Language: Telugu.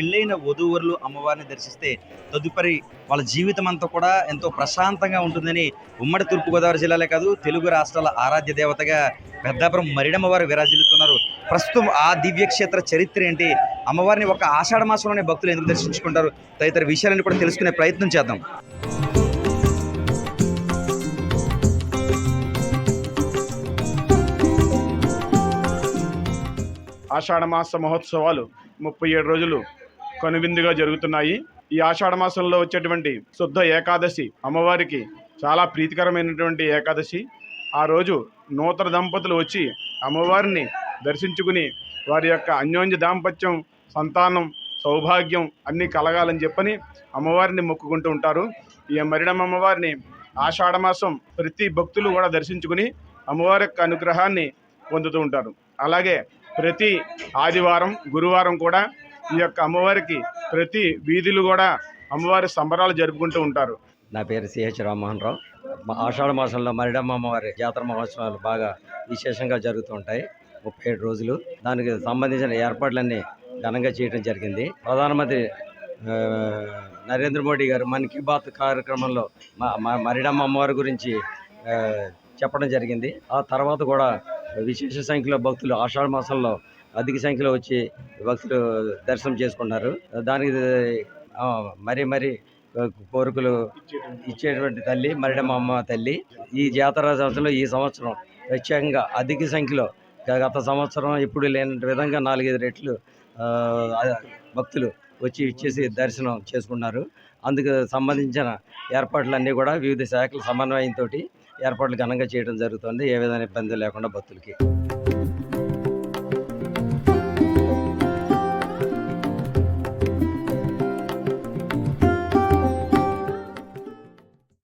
పెళ్ళైన వధూవరులు అమ్మవారిని దర్శిస్తే తదుపరి వాళ్ళ జీవితం అంతా కూడా ఎంతో ప్రశాంతంగా ఉంటుందని ఉమ్మడి తూర్పుగోదావరి జిల్లాలే కాదు తెలుగు రాష్ట్రాల ఆరాధ్య దేవతగా పెద్దాపురం మరిడమ్మవారు విరాజిల్లుతున్నారు. ప్రస్తుతం ఆ దివ్యక్షేత్ర చరిత్ర ఏంటి? అమ్మవారిని ఒక ఆషాఢ మాసంలోనే భక్తులు ఎందుకు దర్శించుకుంటారు? తదితర విషయాలను కూడా తెలుసుకునే ప్రయత్నం చేద్దాం. ఆషాఢమాస మహోత్సవాలు ముప్పై ఏడు రోజులు కనువిందుగా జరుగుతున్నాయి. ఈ ఆషాఢ మాసంలో వచ్చేటువంటి శుద్ధ ఏకాదశి అమ్మవారికి చాలా ప్రీతికరమైనటువంటి ఏకాదశి. ఆ రోజు నూతన దంపతులు వచ్చి అమ్మవారిని దర్శించుకుని వారి యొక్క అన్యోన్య దాంపత్యం సంతానం సౌభాగ్యం అన్నీ కలగాలని చెప్పని అమ్మవారిని మొక్కుకుంటూ ఉంటారు. ఈ మరిడమ్మ అమ్మవారిని ఆషాఢమాసం ప్రతి భక్తులు కూడా దర్శించుకుని అమ్మవారి యొక్క అనుగ్రహాన్ని పొందుతూ ఉంటారు. అలాగే ప్రతి ఆదివారం గురువారం కూడా ఈ యొక్క అమ్మవారికి ప్రతి వీధులు కూడా అమ్మవారి సంబరాలు జరుపుకుంటూ ఉంటారు. నా పేరు సిహెచ్ రామ్మోహన్ రావు ఆషాఢ మాసంలో మరిడమ్మ అమ్మవారి జాతర మహోత్సవాలు బాగా విశేషంగా జరుగుతూ ఉంటాయి. ముప్పై ఏడు రోజులు. దానికి సంబంధించిన ఏర్పాట్లన్నీ ఘనంగా చేయడం జరిగింది. ప్రధానమంత్రి నరేంద్ర మోడీ గారు మన్ కీ బాత్ కార్యక్రమంలో మా మరిడమ్మ అమ్మవారి గురించి చెప్పడం జరిగింది. ఆ తర్వాత కూడా విశేష సంఖ్యలో భక్తులు ఆషాఢ మాసంలో అధిక సంఖ్యలో వచ్చి భక్తులు దర్శనం చేసుకున్నారు దానికి మరీ మరీ కోరికలు ఇచ్చేటువంటి తల్లి మరిడమ్మ అమ్మ తల్లి ఈ జాతర సంవత్సరంలో ఈ సంవత్సరం ప్రత్యేకంగా అధిక సంఖ్యలో గత సంవత్సరం ఎప్పుడు లేని విధంగా నాలుగైదు రెట్లు భక్తులు వచ్చి ఇచ్చేసి దర్శనం చేసుకున్నారు. అందుకు సంబంధించిన ఏర్పాట్లన్నీ కూడా వివిధ శాఖల సమన్వయంతో ఏర్పాట్లు ఘనంగా చేయడం జరుగుతుంది. ఏ విధమైన ఇబ్బంది లేకుండా భక్తులకి.